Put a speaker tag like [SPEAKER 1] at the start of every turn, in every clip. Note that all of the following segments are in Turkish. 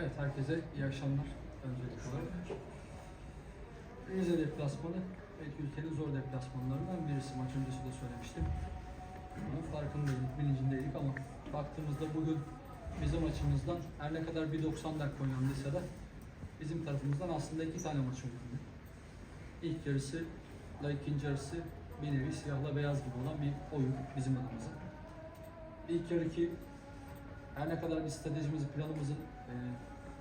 [SPEAKER 1] Evet, herkese iyi akşamlar. Öncelikli olarak. Rize deplasmanı belki ülkenin zor deplasmanlarından birisi. Maç öncesi de söylemiştim. Bunun farkındaydık, bilincindeydik ama baktığımızda bugün bizim açımızdan her ne kadar bir 90 dakika oynandıysa da bizim tarafımızdan aslında iki tane maç oynandı. İlk yarısı da ikinci yarısı bir nevi siyahla beyaz gibi olan bir oyun bizim adımıza. İlk yarıki her ne kadar biz stratejimizi, planımızı e,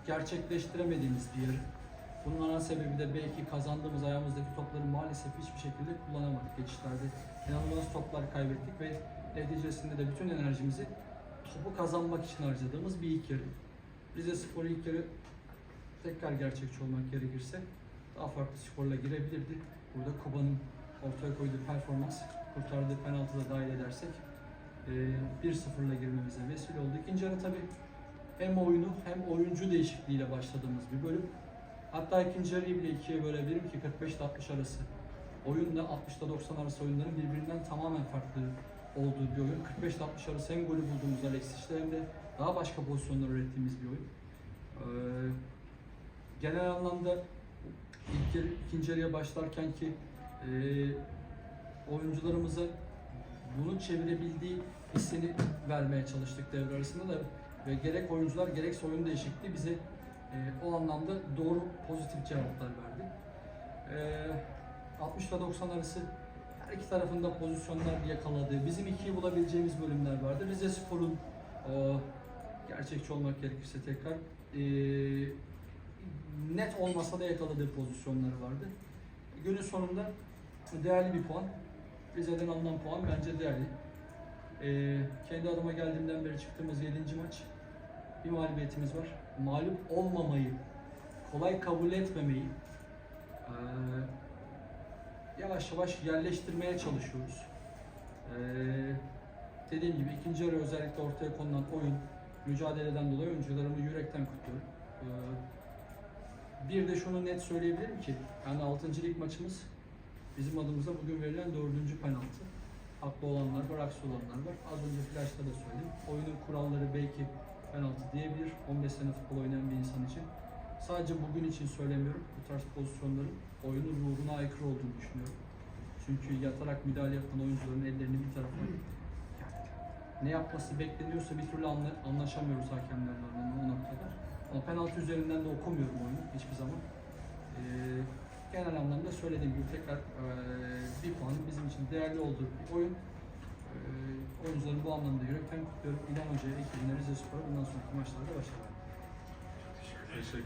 [SPEAKER 1] gerçekleştiremediğimiz bir yarı. Bunun ana sebebi de belki kazandığımız ayağımızdaki topları maalesef hiçbir şekilde kullanamadık geçişlerde. İnanılmaz toplar kaybettik ve neticesinde de bütün enerjimizi topu kazanmak için harcadığımız bir ilk yarı. Rize Spor ilk yarı tekrar gerçekçi olmak gerekirse daha farklı skorla girebilirdi. Burada Kuba'nın ortaya koyduğu performans, kurtardığı penaltı da dahil edersek e, 1-0'la girmemize vesile oldu. İkinci yarı tabii hem oyunu hem oyuncu değişikliğiyle başladığımız bir bölüm. Hatta ikinci yarıyı bile ikiye bölebilirim ki 45 ile 60 arası. Oyunla 60 ile 90 arası oyunların birbirinden tamamen farklı olduğu bir oyun. 45 ile 60 arası hem golü bulduğumuz Alexis'te hem de daha başka pozisyonlar ürettiğimiz bir oyun. Ee, genel anlamda ilk yarı, ikinci yarıya başlarken ki e, oyuncularımıza bunu çevirebildiği hissini vermeye çalıştık devre arasında da ve gerek oyuncular gerekse oyun değişikliği bize e, o anlamda doğru pozitif cevaplar verdi. E, 60 ile 90 arası her iki tarafında pozisyonlar yakaladığı, bizim ikiyi bulabileceğimiz bölümler vardı. Rize Spor'un e, gerçekçi olmak gerekirse tekrar e, net olmasa da yakaladığı pozisyonları vardı. Günün sonunda değerli bir puan. Rize'den alınan puan bence değerli. Ee, kendi adıma geldiğimden beri çıktığımız 7. maç. Bir mağlubiyetimiz var. Mağlup olmamayı, kolay kabul etmemeyi ee, yavaş yavaş yerleştirmeye çalışıyoruz. Ee, dediğim gibi ikinci yarı özellikle ortaya konulan oyun, mücadeleden dolayı oyuncularımı yürekten kutluyorum. Ee, bir de şunu net söyleyebilirim ki, yani 6. lig maçımız bizim adımıza bugün verilen dördüncü penaltı. Haklı olanlar var, haksız olanlar var. Az önce flashta da söyledim. Oyunun kuralları belki penaltı diyebilir 15 sene futbol oynayan bir insan için. Sadece bugün için söylemiyorum. Bu tarz pozisyonların oyunun ruhuna aykırı olduğunu düşünüyorum. Çünkü yatarak müdahale yapan oyuncuların ellerini bir tarafa ne yapması bekleniyorsa bir türlü anla, anlaşamıyoruz hakemlerle o noktada. Ama penaltı üzerinden de okumuyorum oyunu hiçbir zaman. Ee, genel anlamda söylediğim gibi tekrar eee, bir puanın bizim için değerli olduğu bir oyun. Eee oyuncuların bu anlamda yürekten kutluyorum. İlhan Hoca'ya, ekibine, Rize Spor'a bundan sonraki maçlarda başarılar.
[SPEAKER 2] Teşekkür